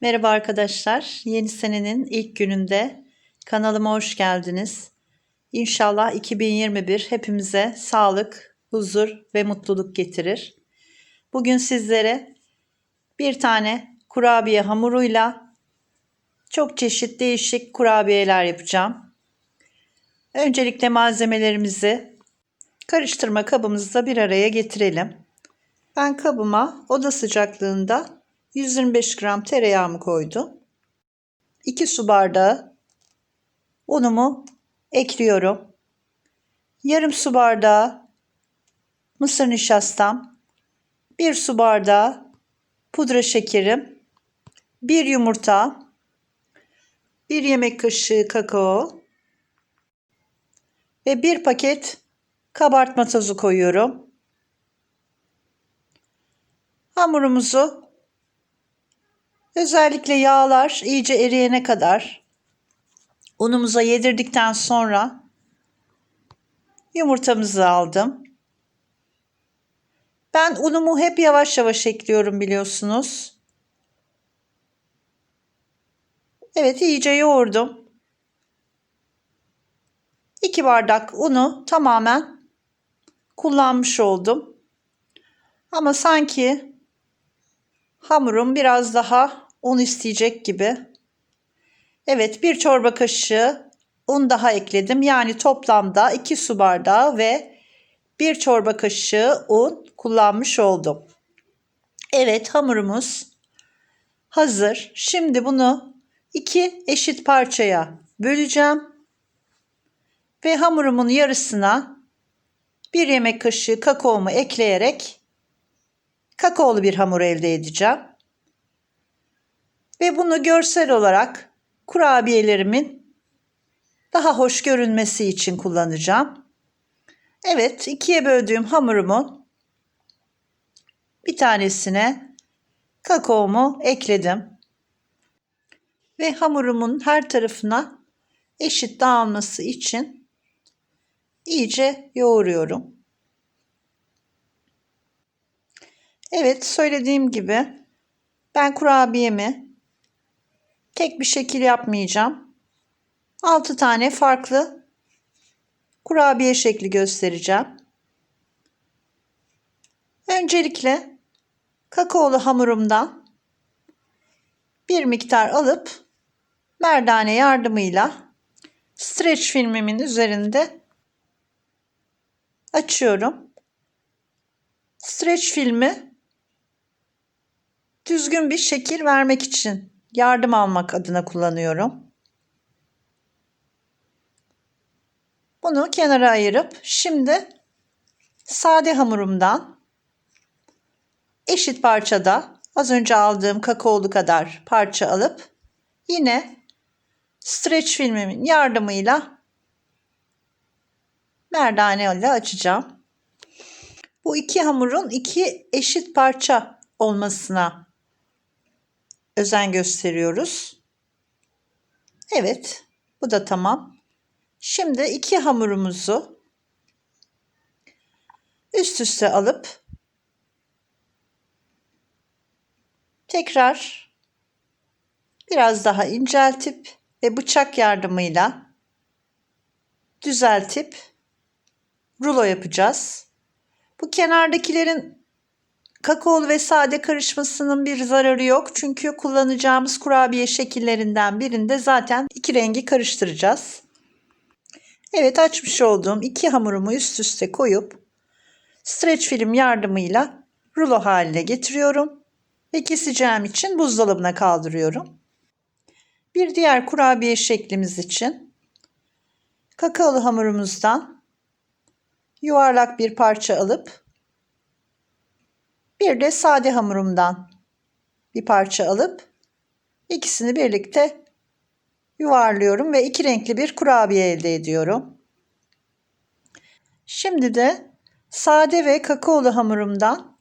Merhaba arkadaşlar. Yeni senenin ilk gününde kanalıma hoş geldiniz. İnşallah 2021 hepimize sağlık, huzur ve mutluluk getirir. Bugün sizlere bir tane kurabiye hamuruyla çok çeşit değişik kurabiyeler yapacağım. Öncelikle malzemelerimizi karıştırma kabımızda bir araya getirelim. Ben kabıma oda sıcaklığında 125 gram tereyağımı koydum. 2 su bardağı unumu ekliyorum. Yarım su bardağı mısır nişastam, 1 su bardağı pudra şekerim, 1 yumurta, 1 yemek kaşığı kakao ve 1 paket kabartma tozu koyuyorum. Hamurumuzu Özellikle yağlar iyice eriyene kadar unumuza yedirdikten sonra yumurtamızı aldım. Ben unumu hep yavaş yavaş ekliyorum biliyorsunuz. Evet iyice yoğurdum. 2 bardak unu tamamen kullanmış oldum. Ama sanki hamurum biraz daha un isteyecek gibi. Evet bir çorba kaşığı un daha ekledim. Yani toplamda 2 su bardağı ve 1 çorba kaşığı un kullanmış oldum. Evet hamurumuz hazır. Şimdi bunu iki eşit parçaya böleceğim. Ve hamurumun yarısına bir yemek kaşığı kakaomu ekleyerek kakaolu bir hamur elde edeceğim. Ve bunu görsel olarak kurabiyelerimin daha hoş görünmesi için kullanacağım. Evet, ikiye böldüğüm hamurumun bir tanesine kakaomu ekledim. Ve hamurumun her tarafına eşit dağılması için iyice yoğuruyorum. Evet, söylediğim gibi ben kurabiyemi Tek bir şekil yapmayacağım. 6 tane farklı kurabiye şekli göstereceğim. Öncelikle kakaolu hamurumdan bir miktar alıp merdane yardımıyla streç filmimin üzerinde açıyorum. Streç filmi düzgün bir şekil vermek için yardım almak adına kullanıyorum. Bunu kenara ayırıp şimdi sade hamurumdan eşit parçada az önce aldığım kakaolu kadar parça alıp yine streç filmimin yardımıyla merdane ile açacağım. Bu iki hamurun iki eşit parça olmasına özen gösteriyoruz. Evet, bu da tamam. Şimdi iki hamurumuzu üst üste alıp tekrar biraz daha inceltip ve bıçak yardımıyla düzeltip rulo yapacağız. Bu kenardakilerin Kakaolu ve sade karışmasının bir zararı yok. Çünkü kullanacağımız kurabiye şekillerinden birinde zaten iki rengi karıştıracağız. Evet açmış olduğum iki hamurumu üst üste koyup streç film yardımıyla rulo haline getiriyorum ve keseceğim için buzdolabına kaldırıyorum. Bir diğer kurabiye şeklimiz için kakaolu hamurumuzdan yuvarlak bir parça alıp bir de sade hamurumdan bir parça alıp ikisini birlikte yuvarlıyorum ve iki renkli bir kurabiye elde ediyorum. Şimdi de sade ve kakaolu hamurumdan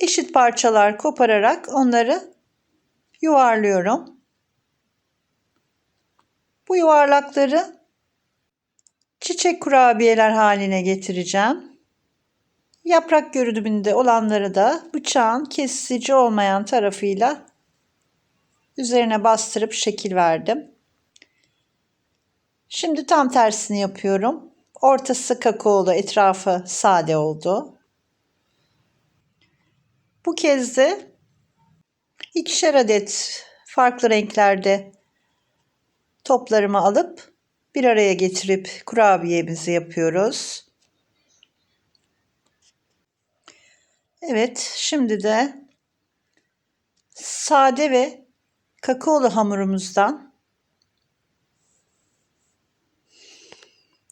eşit parçalar kopararak onları yuvarlıyorum. Bu yuvarlakları çiçek kurabiyeler haline getireceğim. Yaprak görünümünde olanları da bıçağın kesici olmayan tarafıyla Üzerine bastırıp şekil verdim. Şimdi tam tersini yapıyorum. Ortası kakaolu, etrafı sade oldu. Bu kez de ikişer adet farklı renklerde toplarımı alıp bir araya getirip kurabiyemizi yapıyoruz. Evet, şimdi de sade ve kakaolu hamurumuzdan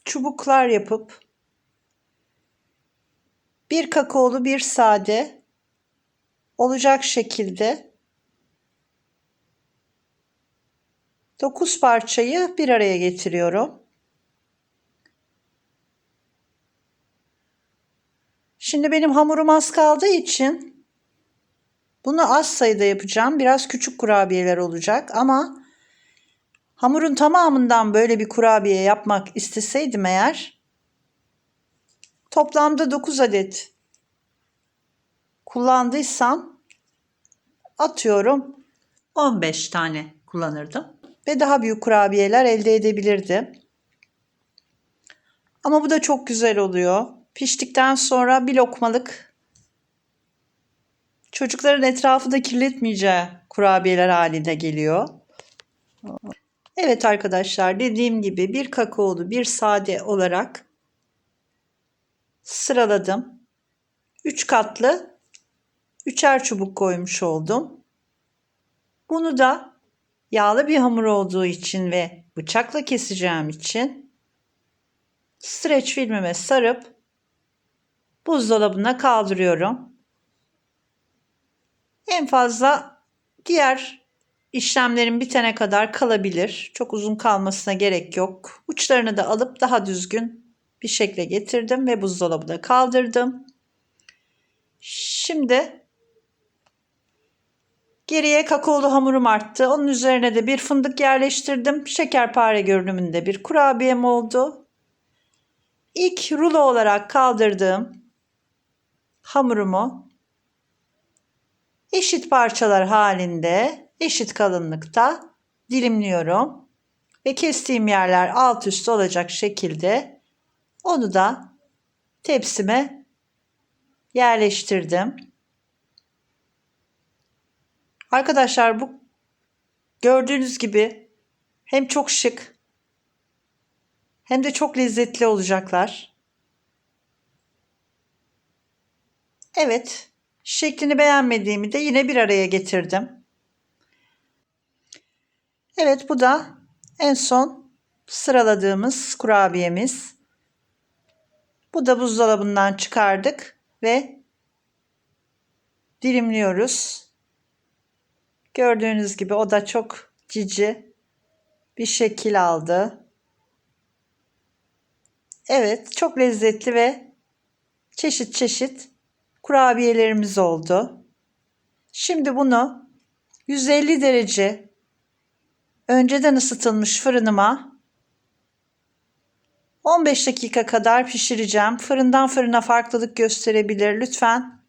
çubuklar yapıp bir kakaolu bir sade olacak şekilde 9 parçayı bir araya getiriyorum. Şimdi benim hamurum az kaldığı için bunu az sayıda yapacağım. Biraz küçük kurabiyeler olacak ama hamurun tamamından böyle bir kurabiye yapmak isteseydim eğer toplamda 9 adet kullandıysam atıyorum 15 tane kullanırdım ve daha büyük kurabiyeler elde edebilirdim. Ama bu da çok güzel oluyor. Piştikten sonra bir lokmalık çocukların etrafı da kirletmeyeceği kurabiyeler haline geliyor. Evet arkadaşlar dediğim gibi bir kakaolu bir sade olarak sıraladım. 3 katlı üçer çubuk koymuş oldum. Bunu da yağlı bir hamur olduğu için ve bıçakla keseceğim için streç filmime sarıp buzdolabına kaldırıyorum. En fazla diğer işlemlerin bitene kadar kalabilir. Çok uzun kalmasına gerek yok. Uçlarını da alıp daha düzgün bir şekle getirdim ve buzdolabına kaldırdım. Şimdi geriye kakaolu hamurum arttı. Onun üzerine de bir fındık yerleştirdim. Şekerpare görünümünde bir kurabiyem oldu. İlk rulo olarak kaldırdığım hamurumu eşit parçalar halinde eşit kalınlıkta dilimliyorum ve kestiğim yerler alt üst olacak şekilde onu da tepsime yerleştirdim. Arkadaşlar bu gördüğünüz gibi hem çok şık hem de çok lezzetli olacaklar. Evet, şeklini beğenmediğimi de yine bir araya getirdim. Evet, bu da en son sıraladığımız kurabiyemiz. Bu da buzdolabından çıkardık ve dilimliyoruz. Gördüğünüz gibi o da çok cici bir şekil aldı. Evet, çok lezzetli ve çeşit çeşit kurabiyelerimiz oldu. Şimdi bunu 150 derece önceden ısıtılmış fırınıma 15 dakika kadar pişireceğim. Fırından fırına farklılık gösterebilir. Lütfen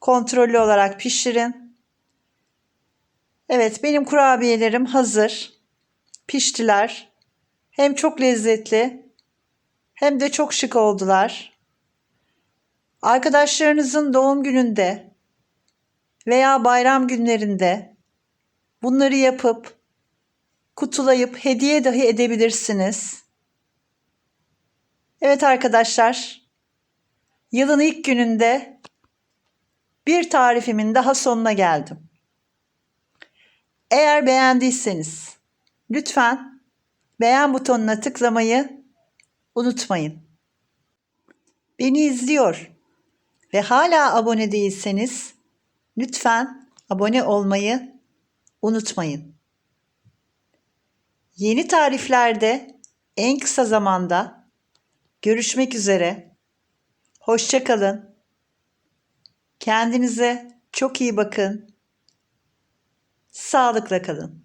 kontrollü olarak pişirin. Evet benim kurabiyelerim hazır. Piştiler. Hem çok lezzetli hem de çok şık oldular. Arkadaşlarınızın doğum gününde veya bayram günlerinde bunları yapıp kutulayıp hediye dahi edebilirsiniz. Evet arkadaşlar, yılın ilk gününde bir tarifimin daha sonuna geldim. Eğer beğendiyseniz lütfen beğen butonuna tıklamayı unutmayın. Beni izliyor ve hala abone değilseniz lütfen abone olmayı unutmayın. Yeni tariflerde en kısa zamanda görüşmek üzere. Hoşça kalın. Kendinize çok iyi bakın. Sağlıkla kalın.